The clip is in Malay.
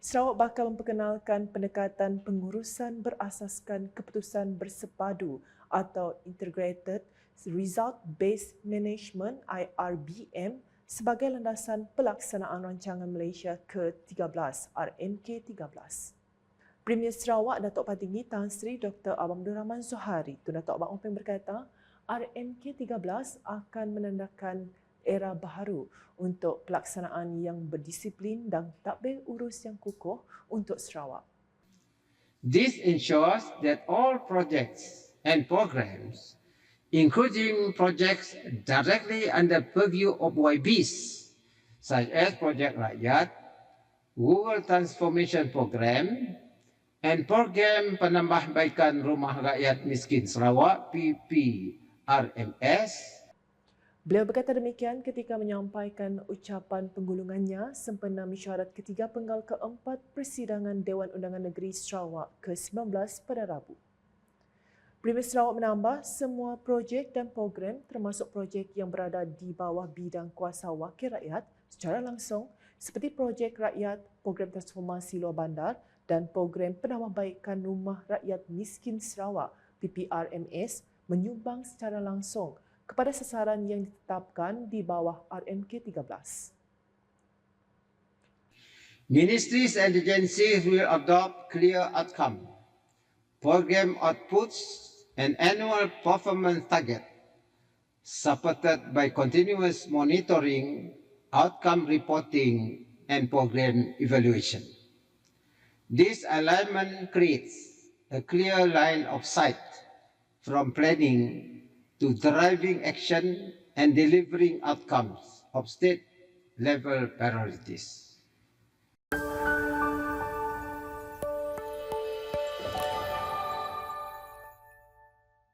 Sarawak bakal memperkenalkan pendekatan pengurusan berasaskan keputusan bersepadu atau Integrated Result Based Management IRBM sebagai landasan pelaksanaan rancangan Malaysia ke-13 RMK-13. Premier Sarawak Datuk Patinggi Tan Sri Dr. Abdul Rahman Zuhari Tun Datuk Abang Openg berkata RMK-13 akan menandakan era baharu untuk pelaksanaan yang berdisiplin dan takbir urus yang kukuh untuk Sarawak. This ensures that all projects and programs including projects directly under purview of YBs, such as Project Rakyat, Rural Transformation Program, and Program Penambahbaikan Rumah Rakyat Miskin Sarawak, PPRMS. Beliau berkata demikian ketika menyampaikan ucapan penggulungannya sempena mesyuarat ketiga penggal keempat persidangan Dewan Undangan Negeri Sarawak ke-19 pada Rabu. Premier Sarawak menambah semua projek dan program termasuk projek yang berada di bawah bidang kuasa wakil rakyat secara langsung seperti projek rakyat, program transformasi luar bandar dan program penambahbaikan rumah rakyat miskin Sarawak PPRMS menyumbang secara langsung kepada sasaran yang ditetapkan di bawah RMK 13. Ministries and agencies will adopt clear outcome, program outputs and annual performance target supported by continuous monitoring, outcome reporting, and program evaluation. This alignment creates a clear line of sight from planning to driving action and delivering outcomes of state level priorities.